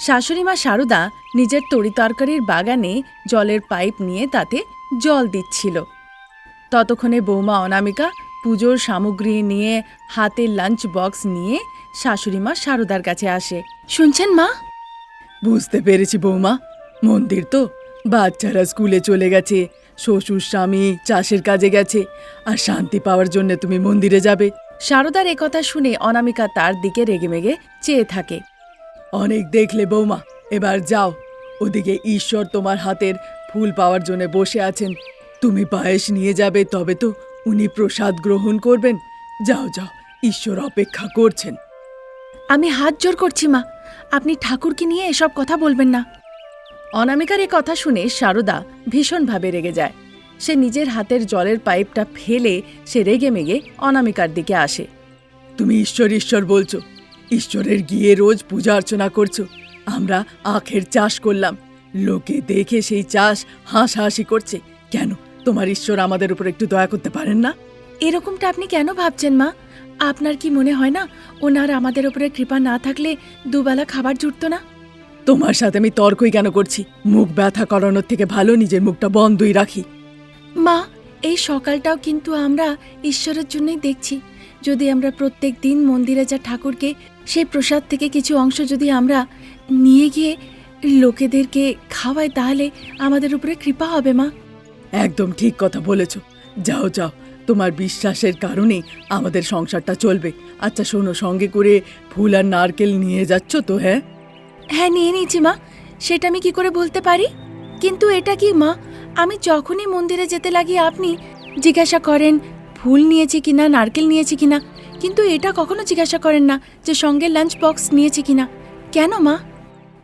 শাশুড়ি মা সারদা নিজের তরিতরকারির বাগানে জলের পাইপ নিয়ে তাতে জল দিচ্ছিল। ততক্ষণে বৌমা অনামিকা পুজোর সামগ্রী নিয়ে হাতে লাঞ্চ বক্স নিয়ে শাশুড়ি মা সারদার কাছে আসে। শুনছেন মা? বুঝতে পেরেছি বৌমা। মন্দির তো। বাচ্চারা স্কুলে চলে গেছে। শ্বশুর, স্বামী চাষের কাজে গেছে। আর শান্তি পাওয়ার জন্য তুমি মন্দিরে যাবে। সারদার কথা শুনে অনামিকা তার দিকে রেগেমেগে চেয়ে থাকে। অনেক দেখলে বৌমা এবার যাও। ওদিকে ঈশ্বর তোমার হাতের ফুল পাওয়ার জন্য বসে আছেন। তুমি পায়েস নিয়ে যাবে তবে তো উনি প্রসাদ গ্রহণ করবেন। যাও যাও ঈশ্বর অপেক্ষা করছেন। আমি হাত জোর করছি মা। আপনি ঠাকুরকে নিয়ে এসব কথা বলবেন না। অনামিকার এ কথা শুনে সারদা ভীষণভাবে রেগে যায়। সে নিজের হাতের জলের পাইপটা ফেলে সে রেগে মেগে অনামিকার দিকে আসে। তুমি ঈশ্বর ঈশ্বর বলছো ঈশ্বরের গিয়ে রোজ পূজা অর্চনা করছ। আমরা আখের চাষ করলাম। লোকে দেখে সেই চাষ হাসাহাসি করছে। কেন? তোমার ঈশ্বর আমাদের উপর একটু দয়া করতে পারেন না? এরকমটা আপনি কেন ভাবছেন মা? আপনার কি মনে হয় না ওনার আমাদের উপরে কৃপা না থাকলে দুবেলা খাবার জুটতো না? তোমার সাথে আমি তর্কই কেন করছি? মুখ ব্যথা করানোর থেকে ভালো নিজের মুখটা বন্ধই রাখি। মা এই সকালটাও কিন্তু আমরা ঈশ্বরের জন্যই দেখছি। যদি আমরা প্রত্যেক দিন মন্দিরে যা ঠাকুরকে সেই প্রসাদ থেকে কিছু অংশ যদি আমরা নিয়ে গিয়ে লোকেদেরকে খাওয়াই তাহলে আমাদের উপরে কৃপা হবে মা। একদম ঠিক কথা বলেছ। যাও যাও তোমার বিশ্বাসের কারণে আমাদের সংসারটা চলবে। আচ্ছা শোনো সঙ্গে করে ফুল আর নারকেল নিয়ে যাচ্ছ তো হ্যাঁ? হ্যাঁ নিয়ে নিয়েছি মা। সেটা আমি কি করে বলতে পারি? কিন্তু এটা কি মা? আমি যখনই মন্দিরে যেতে লাগি আপনি জিজ্ঞাসা করেন ফুল নিয়েছি কিনা নারকেল নিয়েছি কিনা? কিন্তু এটা কখনো জিজ্ঞাসা করেন না যে সঙ্গে লাঞ্চ বক্স নিয়েছি কিনা। কেন মা?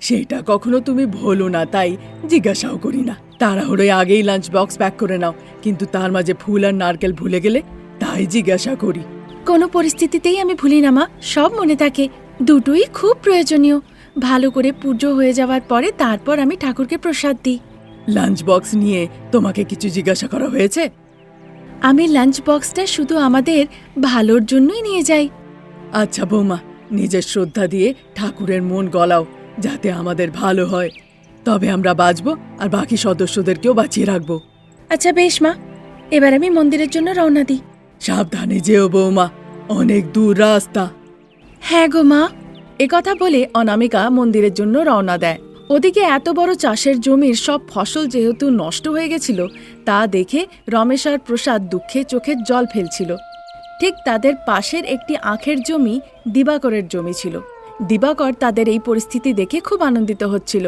সেটা কখনো তুমি ভোলো না তাই জিজ্ঞাসাও করি না। তাড়াহুড়োয় আগেই লাঞ্চ বক্স প্যাক করে নাও কিন্তু তার মাঝে ফুল আর নারকেল ভুলে গেলে তাই জিজ্ঞাসা করি। কোনো পরিস্থিতিতেই আমি ভুলি না মা সব মনে থাকে। দুটোই খুব প্রয়োজনীয়। ভালো করে পুজো হয়ে যাওয়ার পরে তারপর আমি ঠাকুরকে প্রসাদ দিই। লাঞ্চ বক্স নিয়ে তোমাকে কিছু জিজ্ঞাসা করা হয়েছে? আমি লাঞ্চ বক্সটা শুধু আমাদের ভালোর জন্যই নিয়ে যাই। আচ্ছা বৌমা নিজের শ্রদ্ধা দিয়ে ঠাকুরের মন গলাও যাতে আমাদের ভালো হয়। তবে আমরা বাঁচবো আর বাকি সদস্যদেরকেও বাঁচিয়ে রাখব। আচ্ছা বেশ মা এবার আমি মন্দিরের জন্য রওনা দিই। সাবধানে যেও বৌমা অনেক দূর রাস্তা। হ্যাঁ গো মা একথা বলে অনামিকা মন্দিরের জন্য রওনা দেয়। ওদিকে এত বড় চাষের জমির সব ফসল যেহেতু নষ্ট হয়ে গেছিল, তা দেখে রমেশ আর প্রসাদ দুঃখে চোখের জল ফেলছিল। ঠিক তাদের পাশের একটি আখের জমি দিবাকরের জমি ছিল। দিবাকর তাদের এই পরিস্থিতি দেখে খুব আনন্দিত হচ্ছিল।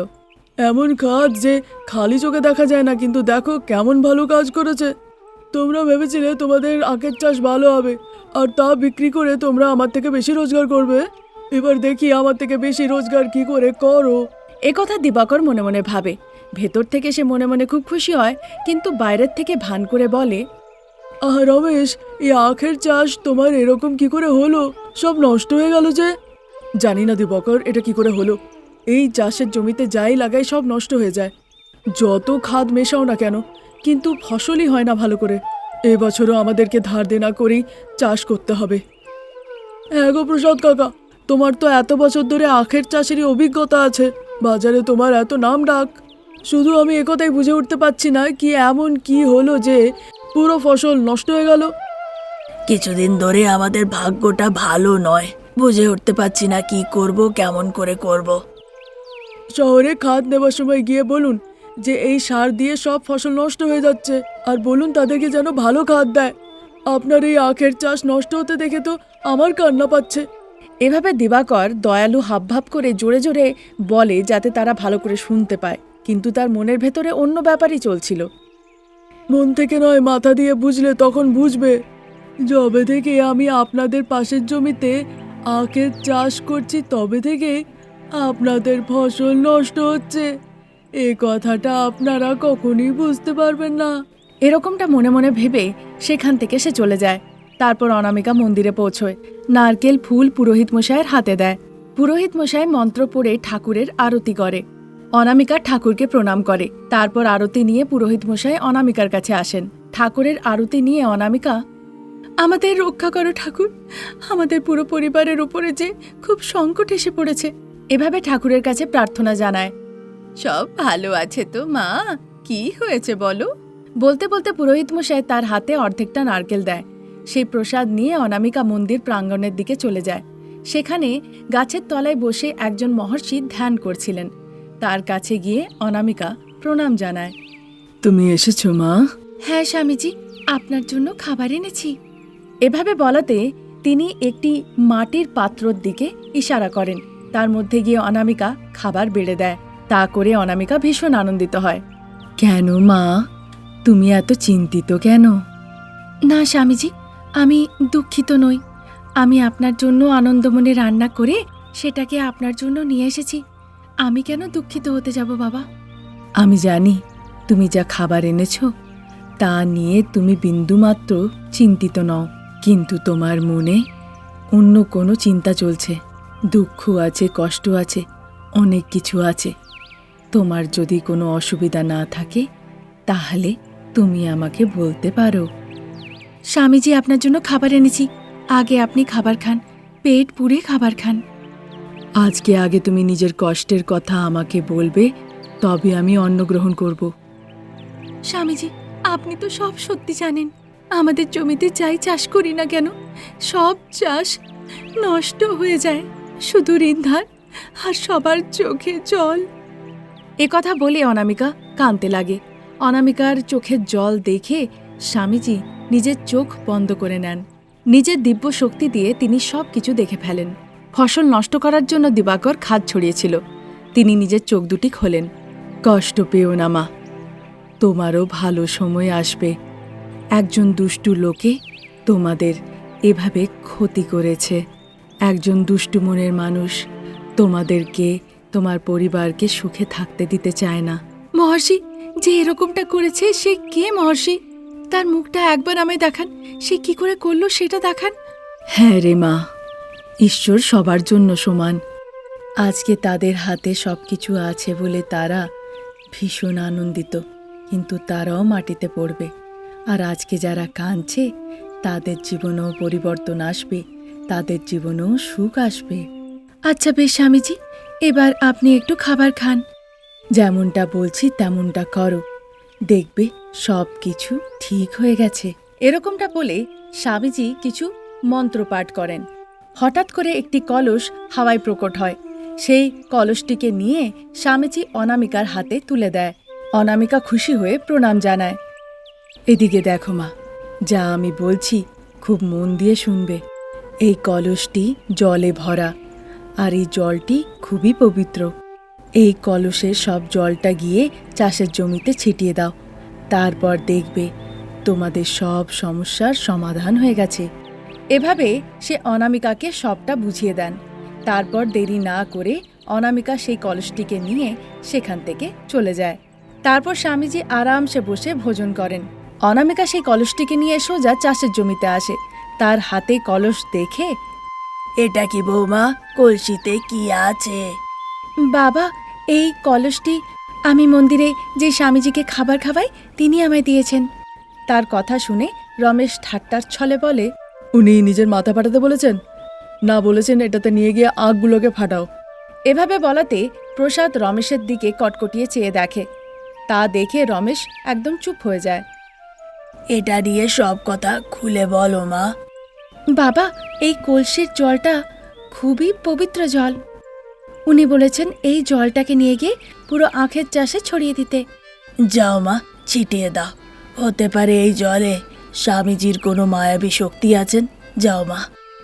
এমন কাজ যে খালি চোখে দেখা যায় না, কিন্তু দেখো কেমন ভালো কাজ করেছে। তোমরা ভেবেছিলে তোমাদের আখের চাষ ভালো হবে, আর তা বিক্রি করে তোমরা আমার থেকে বেশি রোজগার করবে? এবার দেখি আমার থেকে বেশি রোজগার কি করে করো। একথা দিবাকর মনে মনে ভাবে। ভেতর থেকে সে মনে মনে খুব খুশি হয়, কিন্তু বাইরের থেকে ভান করে বলে, আহ, রমেশ, এই আখের চাষ তোমার এরকম কি করে হলো? সব নষ্ট হয়ে গেল যে? জানি না দিবাকর, এটা কি করে হলো? এই চাষের জমিতে যাই লাগাই সব নষ্ট হয়ে যায়। যত খাদ মেশাও না কেন, কিন্তু ফসলই হয় না ভালো করে। এবছরও আমাদেরকে ধার দেনা করেই চাষ করতে হবে। হ্যাঁ গো প্রসাদ কাকা, তোমার তো এত বছর ধরে আখের চাষেরই অভিজ্ঞতা আছে। বাজারে তোমার এত নাম ডাক। শুধু আমি একথাই বুঝে উঠতে পারছি না কি এমন কি হলো যে পুরো ফসল নষ্ট হয়ে গেল। কিছুদিন ধরে আমাদের ভাগ্যটা ভালো নয়। বুঝে উঠতে পারছি না কি করব, কেমন করে করব। শহরে খাদ নেবার সময় গিয়ে বলুন যে এই সার দিয়ে সব ফসল নষ্ট হয়ে যাচ্ছে। আর বলুন তাদেরকে যেন ভালো খাদ দেয়। আপনার এই আখের চাষ নষ্ট হতে দেখে তো আমার কান্না পাচ্ছে। এভাবে দিবাকর দয়ালু হাবভাব করে জোরে জোরে বলে যাতে তারা ভালো করে শুনতে পায়, কিন্তু তার মনের ভেতরে অন্য ব্যাপারই চলছিল। মন থেকে নয়, মাথা দিয়ে বুঝলে তখন বুঝবে। যবে থেকে আমি আপনাদের পাশের জমিতে আখের চাষ করছি, তবে থেকে আপনাদের ফসল নষ্ট হচ্ছে। এ কথাটা আপনারা কখনই বুঝতে পারবেন না। এরকমটা মনে মনে ভেবে সেখান থেকে সে চলে যায়। তারপর অনামিকা মন্দিরে পৌঁছয়। নারকেল, ফুল পুরোহিত মশাইয়ের হাতে দেয়। পুরোহিত মশাই মন্ত্র পড়ে ঠাকুরের আরতি করে। অনামিকা ঠাকুরকে প্রণাম করে। তারপর আরতি নিয়ে পুরোহিত মশাই অনামিকার কাছে আসেন। ঠাকুরের আরতি নিয়ে অনামিকা, আমাদের রক্ষা করো ঠাকুর। আমাদের পুরো পরিবারের উপরে যে খুব সংকট এসে পড়েছে। এভাবে ঠাকুরের কাছে প্রার্থনা জানায়। সব ভালো আছে তো, মা? কি হয়েছে বলো? বলতে বলতে পুরোহিত মশাই তার হাতে অর্ধেকটা নারকেল দেয়। সেই প্রসাদ নিয়ে অনামিকা মন্দির প্রাঙ্গণের দিকে চলে যায়। সেখানে গাছের তলায় বসে একজন মহর্ষি ধ্যান করছিলেন। তার কাছে গিয়ে অনামিকা প্রণাম জানায়। তুমি এসেছ মা? হ্যাঁ স্বামীজি আপনার জন্য খাবার এনেছি। এভাবে বলাতে তিনি একটি মাটির পাত্রর দিকে ইশারা করেন। তার মধ্যে গিয়ে অনামিকা খাবার বেড়ে দেয়। তা করে অনামিকা ভীষণ আনন্দিত হয়। কেন মা? তুমি এত চিন্তিত কেন? না স্বামীজি আমি দুঃখিত নই। আমি আপনার জন্য আনন্দমনে রান্না করে সেটাকে আপনার জন্য নিয়ে এসেছি। আমি কেন দুঃখিত হতে যাব, বাবা? আমি জানি তুমি যা খাবার এনেছো, তা নিয়ে তুমি বিন্দুমাত্র চিন্তিত নও। কিন্তু তোমার মনে অন্য কোনো চিন্তা চলছে। দুঃখ আছে, কষ্ট আছে, অনেক কিছু আছে। তোমার যদি কোনো অসুবিধা না থাকে, তাহলে তুমি আমাকে বলতে পারো। স্বামীজি আপনার জন্য খাবার এনেছি। আগে আপনি খাবার খান পেট পুড়ে খাবার খান। আজকে আগে তুমি নিজের কষ্টের কথা আমাকে বলবে তবে আমি অন্ন গ্রহণ করব। স্বামীজি আপনি তো সব সত্যি জানেন। আমাদের জমিতে যাই চাষ করি না কেন সব চাষ নষ্ট হয়ে যায় শুধু ঋণধার আর সবার চোখে জল। এ কথা বলে অনামিকা কাঁদতে লাগে। অনামিকার চোখের জল দেখে স্বামীজি নিজের চোখ বন্ধ করে নেন। নিজের দিব্য শক্তি দিয়ে তিনি সব কিছু দেখে ফেলেন। ফসল নষ্ট করার জন্য দিবাকর খাদ ছড়িয়েছিল। তিনি নিজের চোখ দুটি খোলেন। কষ্ট পেও না, মা। তোমারও ভালো সময় আসবে। একজন দুষ্টু লোকে তোমাদের এভাবে ক্ষতি করেছে। একজন দুষ্টু মনের মানুষ তোমাদেরকে, তোমার পরিবারকে সুখে থাকতে দিতে চায় না। মহর্ষি, যে এরকমটা করেছে সে কে মহর্ষি? তার মুখটা একবার আমায় দেখান। সে কি করে করল সেটা দেখান। হ্যাঁ রে মা, ঈশ্বর সবার জন্য সমান। আজকে তাদের হাতে সব কিছু আছে বলে তারা ভীষণ আনন্দিত, কিন্তু তারাও মাটিতে পড়বে। আর আজকে যারা কাঁদছে, তাদের জীবনেও পরিবর্তন আসবে, তাদের জীবনেও সুখ আসবে। আচ্ছা বেশ স্বামীজি, এবার আপনি একটু খাবার খান। যেমনটা বলছি তেমনটা করো। দেখবে সব কিছু ঠিক হয়ে গেছে। এরকমটা বলে স্বামীজি কিছু মন্ত্র পাঠ করেন। হঠাৎ করে একটি কলস হাওয়ায় প্রকট হয়। সেই কলসটিকে নিয়ে স্বামীজি অনামিকার হাতে তুলে দেয়। অনামিকা খুশি হয়ে প্রণাম জানায়। এদিকে দেখো মা, যা আমি বলছি খুব মন দিয়ে শুনবে। এই কলসটি জলে ভরা, আর এই জলটি খুবই পবিত্র। এই কলসের সব জলটা গিয়ে চাষের জমিতে ছিটিয়ে দাও। তারপর দেখবে তোমাদের সব সমস্যার সমাধান হয়ে গেছে। এভাবে সে অনামিকাকে সবটা বুঝিয়ে দেন। তারপর দেরি না করে অনামিকা সেই কলসটিকে নিয়ে সেখান থেকে চলে যায়। তারপর স্বামীজি আরামসে বসে ভোজন করেন। অনামিকা সেই কলসটিকে নিয়ে সোজা চাষের জমিতে আসে। তার হাতে কলস দেখে, এটা কি বৌমা, কলসিতে কি আছে? বাবা এই কলসটি আমি মন্দিরে যে স্বামীজিকে খাবার খাওয়াই তিনি আমায় দিয়েছেন। তার কথা শুনে রমেশ ঠাট্টার ছলে বলে উনি নিজের মাথা ফাটাতে বলেছেন? না বলেছেন এটাতে নিয়ে গিয়ে আগগুলোকে ফাটাও। এভাবে বলাতে প্রসাদ রমেশের দিকে কটকটিয়ে চেয়ে দেখে। তা দেখে রমেশ একদম চুপ হয়ে যায়। এটা নিয়ে সব কথা খুলে বলো মা। বাবা এই কলসির জলটা খুবই পবিত্র জল। উনি বলেছেন এই জলটাকে নিয়ে গিয়ে পুরো আখের চাষে ছড়িয়ে দিতে। যাও মা ছিটিয়ে দাও। হতে পারে এই জলে স্বামীজির কোনো মায়াবী শক্তি আছেন। যাও মা।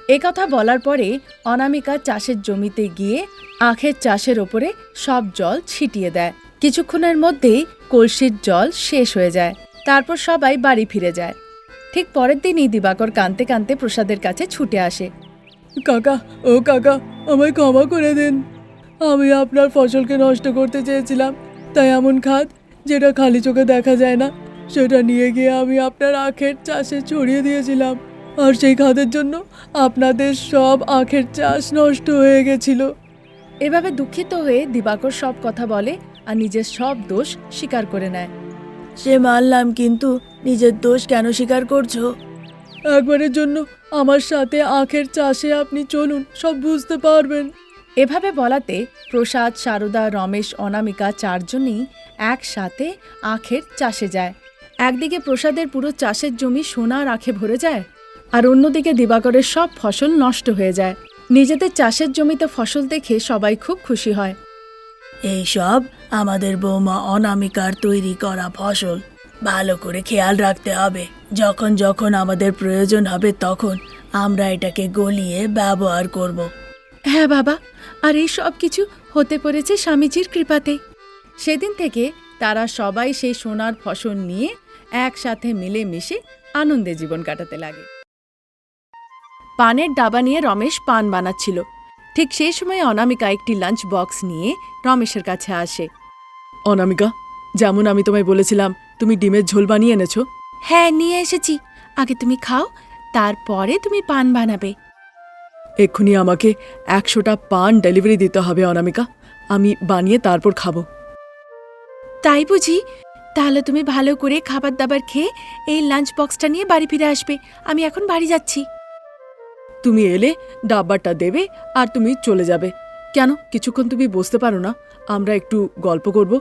এ কথা বলার পরে অনামিকা চাষের জমিতে গিয়ে আখের চাষের ওপরে সব জল ছিটিয়ে দেয়। কিছুক্ষণের মধ্যেই কলসির জল শেষ হয়ে যায়। তারপর সবাই বাড়ি ফিরে যায়। ঠিক পরের দিনই দিবাকর কানতে কানতে প্রসাদের কাছে ছুটে আসে। কাকা ও কাকা আমায় ক্ষমা করে দিন। আমি আপনার ফসলকে নষ্ট করতে চেয়েছিলাম তাই এমন খাদ যেটা খালি চোখে দেখা যায় না সেটা নিয়ে গিয়ে আমি আপনার আখের চাষে ছড়িয়ে দিয়েছিলাম। আর সেই খাদের জন্য আপনাদের সব আখের চাষ নষ্ট হয়ে গেছিল। এভাবে দুঃখিত হয়ে দিবাকর সব কথা বলে আর নিজের সব দোষ স্বীকার করে নেয়। সে মানলাম কিন্তু নিজের দোষ কেন স্বীকার করছ? একবারের জন্য আমার সাথে আখের চাষে আপনি চলুন সব বুঝতে পারবেন। এভাবে বলাতে প্রসাদ সারদা রমেশ অনামিকা চারজনই একসাথে আখের চাষে যায়। একদিকে প্রসাদের পুরো চাষের জমি সোনার আখে ভরে যায় আর অন্যদিকে দিবাকরের সব ফসল নষ্ট হয়ে যায়। নিজেদের চাষের জমিতে ফসল দেখে সবাই খুব খুশি হয়। এই সব আমাদের বৌমা অনামিকার তৈরি করা ফসল। ভালো করে খেয়াল রাখতে হবে। যখন যখন আমাদের প্রয়োজন হবে তখন আমরা এটাকে গলিয়ে ব্যবহার করব। হ্যাঁ বাবা আর এই সব কিছু হতে পড়েছে স্বামীজির কৃপাতে। সেদিন থেকে তারা সবাই সেই সোনার ফসল নিয়ে একসাথে মিলেমিশে আনন্দে জীবন কাটাতে লাগে। পানের ডাবা নিয়ে রমেশ পান বানাচ্ছিল। ঠিক সেই সময় অনামিকা একটি লাঞ্চ বক্স নিয়ে রমেশের কাছে আসে। অনামিকা যেমন আমি তোমায় বলেছিলাম তুমি ডিমের ঝোল বানিয়ে এনেছো। হ্যাঁ নিয়ে এসেছি। আগে তুমি খাও তারপরে তুমি পান বানাবে। এক্ষুনি আমাকে একশোটা পান ডেলিভারি দিতে হবে অনামিকা। আমি বানিয়ে তারপর খাব। তাই বুঝি? তাহলে তুমি ভালো করে খাবার দাবার খেয়ে এই লাঞ্চ বক্সটা নিয়ে বাড়ি ফিরে আসবে। আমি এখন বাড়ি যাচ্ছি। তুমি এলে ডাব্বাটা দেবে আর তুমি চলে যাবে। কেন? কিছুক্ষণ তুমি বসতে পারো না। আমরা একটু গল্প করব।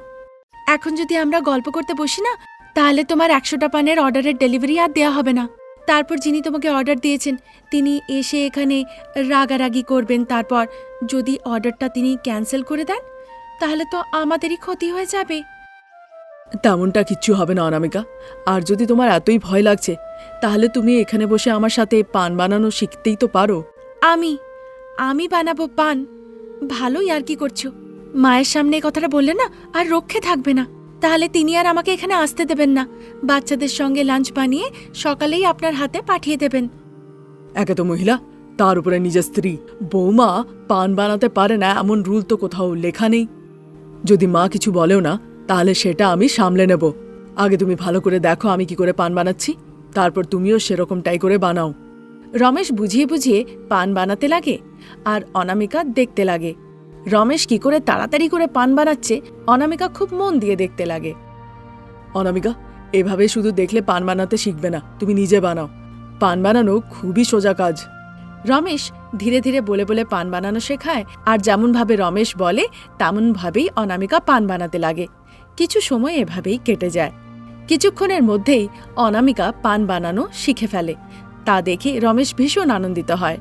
এখন যদি আমরা গল্প করতে বসি না তাহলে তোমার একশোটা পানের অর্ডারের ডেলিভারি আর দেওয়া হবে না। তারপর যিনি তোমাকে অর্ডার দিয়েছেন তিনি এসে এখানে রাগারাগি করবেন। তারপর যদি অর্ডারটা তিনি ক্যান্সেল করে দেন তাহলে তো আমাদেরই ক্ষতি হয়ে যাবে। তেমনটা কিচ্ছু হবে না অনামিকা। আর যদি তোমার এতই ভয় লাগছে তাহলে তুমি এখানে বসে আমার সাথে পান বানানো শিখতেই তো পারো। আমি আমি বানাবো পান? ভালোই আর কি করছ? মায়ের সামনে এই কথাটা বললে না আর রক্ষে থাকবে না। তাহলে তিনি আর আমাকে এখানে আসতে দেবেন না। বাচ্চাদের সঙ্গে লাঞ্চ বানিয়ে সকালেই আপনার হাতে পাঠিয়ে দেবেন। একে তো মহিলা, তার উপরে নিজের স্ত্রী। বৌমা পান বানাতে পারে না, এমন রুল তো কোথাও লেখা নেই। যদি মা কিছু বলেও না, তাহলে সেটা আমি সামলে নেব। আগে তুমি ভালো করে দেখো আমি কি করে পান বানাচ্ছি, তারপর তুমিও সেরকমটাই করে বানাও। রমেশ বুঝিয়ে বুঝিয়ে পান বানাতে লাগে আর অনামিকা দেখতে লাগে। রমেশ কি করে তাড়াতাড়ি করে পান বানাচ্ছে, অনামিকা খুব মন দিয়ে দেখতে লাগে। অনামিকা, এভাবে শুধু দেখলে পান বানাতে শিখবে না, তুমি নিজে বানাও। পান বানানো খুবই সোজা কাজ। রমেশ ধীরে ধীরে বলে বলে পান বানানো শেখায়, আর যেমনভাবে রমেশ বলে, তেমনভাবেই অনামিকা পান বানাতে লাগে। কিছু সময় এভাবেই কেটে যায়। কিছুক্ষণের মধ্যেই অনামিকা পান বানানো শিখে ফেলে। তা দেখে রমেশ ভীষণ আনন্দিত হয়।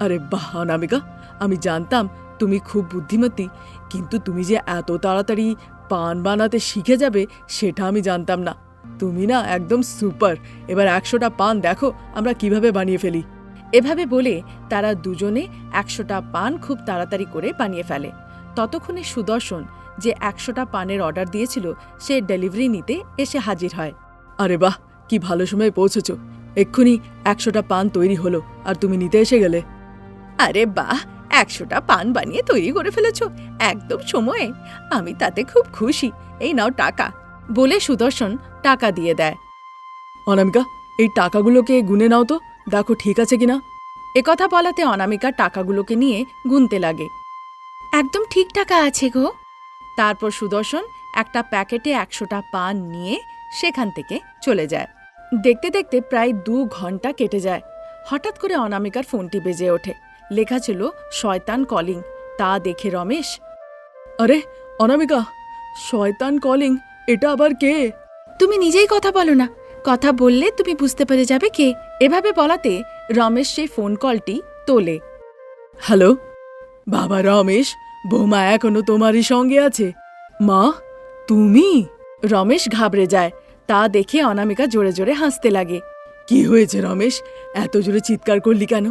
আরে বাহ, অনামিকা, আমি জানতাম তুমি খুব বুদ্ধিমতী, কিন্তু তুমি যে এত তাড়াতাড়ি পান বানাতে শিখে যাবে, সেটা আমি জানতাম না। তুমি না একদম সুপার। এবার একশোটা পান দেখো, আমরা কীভাবে বানিয়ে ফেলি। এভাবে বলে তারা দুজনে একশোটা পান খুব তাড়াতাড়ি করে বানিয়ে ফেলে। ততক্ষণে সুদর্শন যে একশোটা পানের অর্ডার দিয়েছিল, সে ডেলিভারি নিতে এসে হাজির হয়। আরে বাহ, কি ভালো সময় পৌঁছেছ। এক্ষুনি একশোটা পান তৈরি হলো, আর তুমি নিতে এসে গেলে। আরে বাহ একশোটা পান বানিয়ে তৈরি করে ফেলেছ। একদম সময়ে। আমি তাতে খুব খুশি। এই নাও টাকা। বলে সুদর্শন টাকা দিয়ে দেয়। অনামিকা, এই টাকাগুলোকে গুনে নাও তো। দেখো ঠিক আছে কিনা? একথা বলাতে অনামিকা টাকাগুলোকে নিয়ে গুনতে লাগে। একদম ঠিক টাকা আছে গো। তারপর সুদর্শন একটা প্যাকেটে একশোটা পান নিয়ে সেখান থেকে চলে যায়। দেখতে দেখতে প্রায় দু ঘণ্টা কেটে যায়। হঠাৎ করে অনামিকার ফোনটি বেজে ওঠে। লেখা ছিল শয়তান কলিং তা দেখে রমেশ আরে অনামিকা শয়তান কলিং এটা আবার কে? তুমি নিজেই কথা বলো না। কথা বললে তুমি বুঝতে পেরে যাবে কে। এভাবে বলাতে রমেশ সেই ফোন কলটি তোলে। হ্যালো বাবা রমেশ বৌমা এখনও তোমারই সঙ্গে আছে? মা তুমি? রমেশ ঘাবড়ে যায়। তা দেখে অনামিকা জোরে জোরে হাসতে লাগে। কি হয়েছে রমেশ? এত জোরে চিৎকার করলি কেন?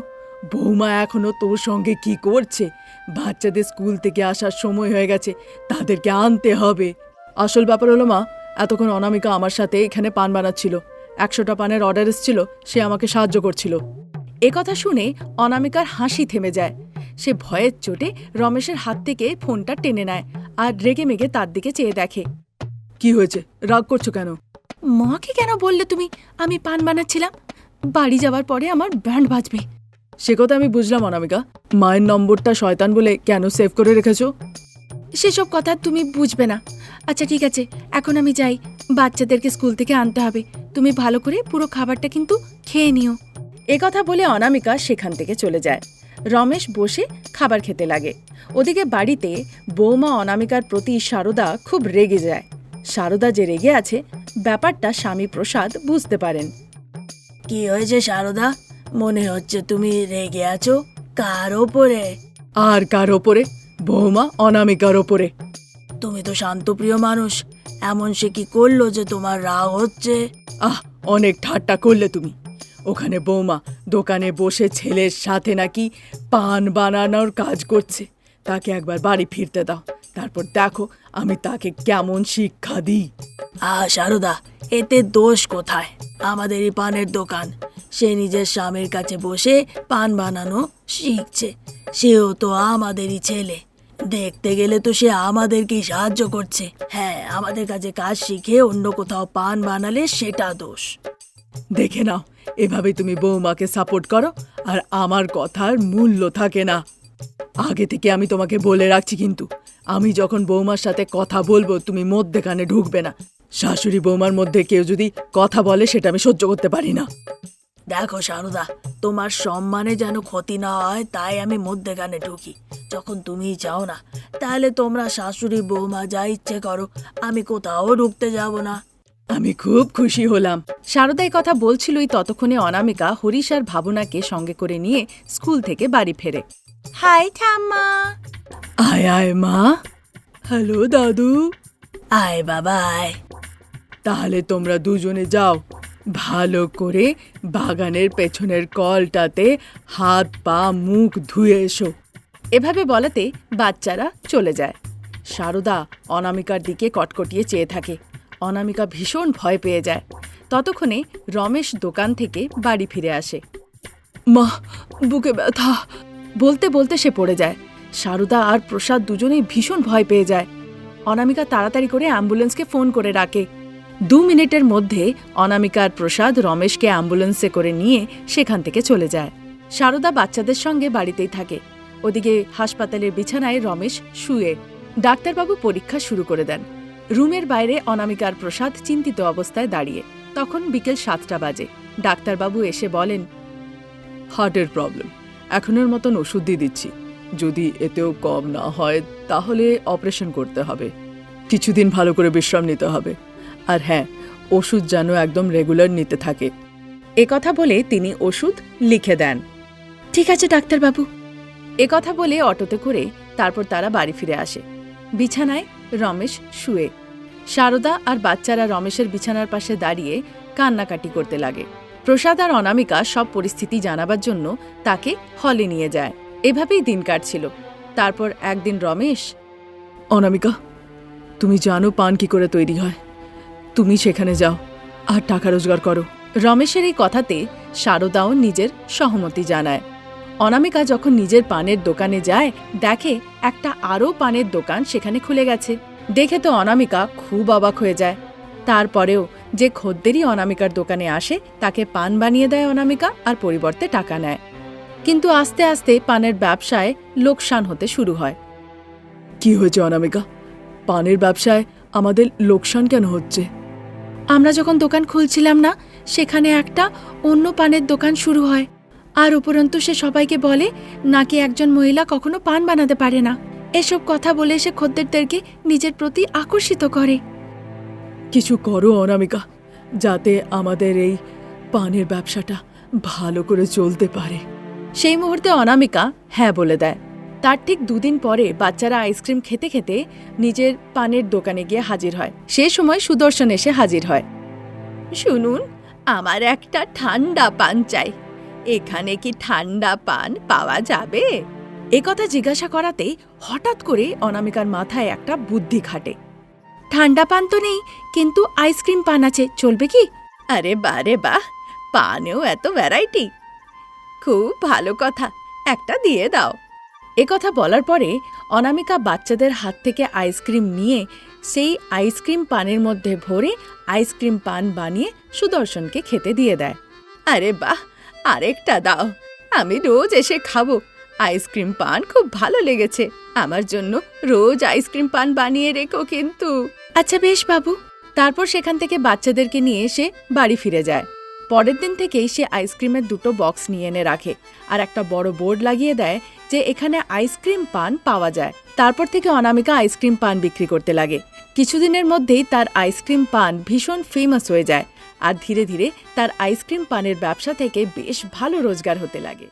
বৌমা এখনও তোর সঙ্গে কি করছে? বাচ্চাদের স্কুল থেকে আসার সময় হয়ে গেছে, তাদেরকে আনতে হবে। আসল ব্যাপার হলো মা, এতক্ষণ অনামিকা আমার সাথে এখানে পান বানাচ্ছিল। একশোটা পানের অর্ডার এসেছিল, সে আমাকে সাহায্য করছিল। এ কথা শুনে অনামিকার হাসি থেমে যায়। সে ভয়ের চোটে রমেশের হাত থেকে ফোনটা টেনে নেয় আর রেগে মেগে তার দিকে চেয়ে দেখে। কি হয়েছে? রাগ করছ কেন? মাকে কেন বললে তুমি? আমি পান বানাচ্ছিলাম। বাড়ি যাওয়ার পরে আমার ব্যান্ড বাজবে। সে কথা আমি বুঝলাম অনামিকা। মায়ের নম্বরটা শয়তান বলে কেন সেভ করে রেখেছো? সেসব কথা তুমি বুঝবে না। আচ্ছা ঠিক আছে এখন আমি যাই। বাচ্চাদেরকে স্কুল থেকে আনতে হবে। তুমি ভালো করে পুরো খাবারটা কিন্তু খেয়ে নিও। এ কথা বলে অনামিকা সেখান থেকে চলে যায়। রমেশ বসে খাবার খেতে লাগে। ওদিকে বাড়িতে বৌমা অনামিকার প্রতি সারদা খুব রেগে যায়। সারদা যে রেগে আছে ব্যাপারটা স্বামী প্রসাদ বুঝতে পারেন। কি হয়েছে সারদা? মনে হচ্ছে তুমি রেগে আছো। কার ওপরে? আর কার ওপরে? বৌমা অনামিকার ওপরে? তুমি তো শান্তপ্রিয় মানুষ। এমন সে কি করল যে তোমার রাগ হচ্ছে? আহ অনেক ঠাট্টা করলে তুমি। ওখানে বৌমা দোকানে বসে ছেলের সাথে নাকি পান বানানোর কাজ করছে। তাকে একবার বাড়ি ফিরতে দাও। তারপর দেখো আমি তাকে কেমন শিক্ষা দিই? আহ সারদা এতে দোষ কোথায়? আমাদেরই পানের দোকান। সে নিজের স্বামীর কাছে বসে পান বানানো শিখছে। সেও তো আমাদেরই ছেলে। দেখতে গেলে তো সে আমাদেরকেই সাহায্য করছে। হ্যাঁ আমাদের কাছে কাজ শিখে অন্য কোথাও পান বানালে সেটা দোষ। দেখে নাও এভাবে তুমি বৌমাকে সাপোর্ট করো আর আমার কথার মূল্য থাকে না। আগে থেকে আমি তোমাকে বলে রাখছি কিন্তু আমি যখন বৌমার সাথে কথা বলব তুমি মধ্যেখানে ঢুকবে না। শাশুড়ি বৌমার মধ্যে কেউ যদি কথা বলে সেটা আমি সহ্য করতে পারি না। দেখো সারদা তোমার সম্মানে যেন ক্ষতি না হয় তাই আমি মধ্যেখানে ঢুকি। যখন তুমি চাও না তাহলে তোমরা শাশুড়ি বৌমা যা ইচ্ছে করো আমি কোথাও ঢুকতে যাব না। আমি খুব খুশি হলাম। শারদা এই কথা বলছিলই ততক্ষণে অনামিকা হরিশ আর ভাবনাকে সঙ্গে করে নিয়ে স্কুল থেকে বাড়ি ফেরে। হাই ঠাম্মা আয় আয় মা হ্যালো দাদু আয় বাবা আয় তাহলে তোমরা দুজনে যাও। ভালো করে বাগানের পেছনের কলটাতে হাত পা মুখ ধুয়ে এসো। এভাবে বলাতে বাচ্চারা চলে যায়। সারদা অনামিকার দিকে কটকটিয়ে চেয়ে থাকে। অনামিকা ভীষণ ভয় পেয়ে যায়। ততক্ষণে রমেশ দোকান থেকে বাড়ি ফিরে আসে। মা বুকে ব্যথা। বলতে বলতে সে পড়ে যায়। সারদা আর প্রসাদ দুজনেই ভীষণ ভয় পেয়ে যায়। অনামিকা তাড়াতাড়ি করে অ্যাম্বুলেন্সকে ফোন করে ডাকে। দু মিনিটের মধ্যে অনামিকা আর প্রসাদ রমেশকে অ্যাম্বুলেন্সে করে নিয়ে সেখান থেকে চলে যায়। সারদা বাচ্চাদের সঙ্গে বাড়িতেই থাকে। ওদিকে হাসপাতালের বিছানায় রমেশ শুয়ে ডাক্তারবাবু পরীক্ষা শুরু করে দেন। রুমের বাইরে অনামিকার প্রসাদ চিন্তিত অবস্থায় দাঁড়িয়ে। তখন বিকেল সাতটা বাজে। ডাক্তারবাবু এসে বলেন হার্টের প্রবলেম এখনের মতন ওষুধ দিয়ে দিচ্ছি। যদি এতেও কম না হয় তাহলে অপারেশন করতে হবে। কিছুদিন ভালো করে বিশ্রাম নিতে হবে। আর হ্যাঁ ওষুধ যেন একদম রেগুলার নিতে থাকে। এ কথা বলে তিনি ওষুধ লিখে দেন। ঠিক আছে ডাক্তারবাবু। এ কথা বলে অটোতে করে তারপর তারা বাড়ি ফিরে আসে। বিছানায় রমেশ শুয়ে। সারদা আর বাচ্চারা রমেশের বিছানার পাশে দাঁড়িয়ে কান্নাকাটি করতে লাগে। প্রসাদ আর অনামিকা সব পরিস্থিতি জানাবার জন্য তাকে হলে নিয়ে যায়। এভাবেই দিন কাটছিল। তারপর একদিন রমেশ, অনামিকা, তুমি জানো পান কি করে তৈরি হয়। তুমি সেখানে যাও আর টাকা রোজগার করো। রমেশের এই কথাতে সারদাও নিজের সহমতি জানায়। অনামিকা যখন নিজের পানের দোকানে যায়, দেখে একটা আরও পানের দোকান সেখানে খুলে গেছে। দেখে তো অনামিকা খুব অবাক হয়ে যায়। তারপরেও যে খদ্দেরই অনামিকার দোকানে আসে তাকে পান বানিয়ে দেয় অনামিকা আর পরিবর্তে টাকা নেয়। কিন্তু আস্তে আস্তে পানের ব্যবসায় লোকসান হতে শুরু হয়। কি হয়েছে অনামিকা? পানের ব্যবসায় আমাদের লোকসান কেন হচ্ছে? আমরা যখন দোকান খুলছিলাম না সেখানে একটা অন্য পানের দোকান শুরু হয়। আর উপরন্তু সে সবাইকে বলে নাকি একজন মহিলা কখনো পান বানাতে পারে না? এসব কথা বলে সে খদ্দেরদেরকে নিজের প্রতি আকর্ষিত করে। কিছু করো অনামিকা, যাতে আমাদের এই পানের ব্যবসাটা ভালো করে চলতে পারে। সেই মুহূর্তে অনামিকা হ্যাঁ বলে দেয়। তার ঠিক দুদিন পরে বাচ্চারা আইসক্রিম খেতে খেতে নিজের পানের দোকানে গিয়ে হাজির হয়। সে সময় সুদর্শন এসে হাজির হয়। শুনুন, আমার একটা ঠান্ডা পান চাই। এখানে কি ঠান্ডা পান পাওয়া যাবে? এ কথা জিজ্ঞাসা করাতে হঠাৎ করে অনামিকার মাথায় একটা বুদ্ধি খাটে। ঠান্ডা পান তো নেই কিন্তু আইসক্রিম পান আছে চলবে কি? আরে বারে বাহ পানেও এত ভ্যারাইটি খুব ভালো কথা একটা দিয়ে দাও। এ কথা বলার পরে অনামিকা বাচ্চাদের হাত থেকে আইসক্রিম নিয়ে সেই আইসক্রিম পানের মধ্যে ভরে আইসক্রিম পান বানিয়ে সুদর্শনকে খেতে দিয়ে দেয়। আরে বাহ আরেকটা দাও আমি রোজ এসে খাব। আইসক্রিম পান খুব ভালো লেগেছে আমার জন্য রোজ আইসক্রিম পান বানিয়ে রেখো কিন্তু। আচ্ছা বেশ বাবু, তারপর সেখান থেকে বাচ্চাদেরকে নিয়ে এসে বাড়ি ফিরে যায়। পরের দিন থেকেই সে আইসক্রিমের দুটো বক্স নিয়ে এনে রাখে আর একটা বড় বোর্ড লাগিয়ে দেয় যে এখানে আইসক্রিম পান পাওয়া যায়। তারপর থেকে অনামিকা আইসক্রিম পান বিক্রি করতে লাগে। কিছুদিনের মধ্যেই তার আইসক্রিম পান ভীষণ ফেমাস হয়ে যায় আর ধীরে ধীরে তার আইসক্রিম পানের ব্যবসা থেকে বেশ ভালো রোজগার হতে লাগে।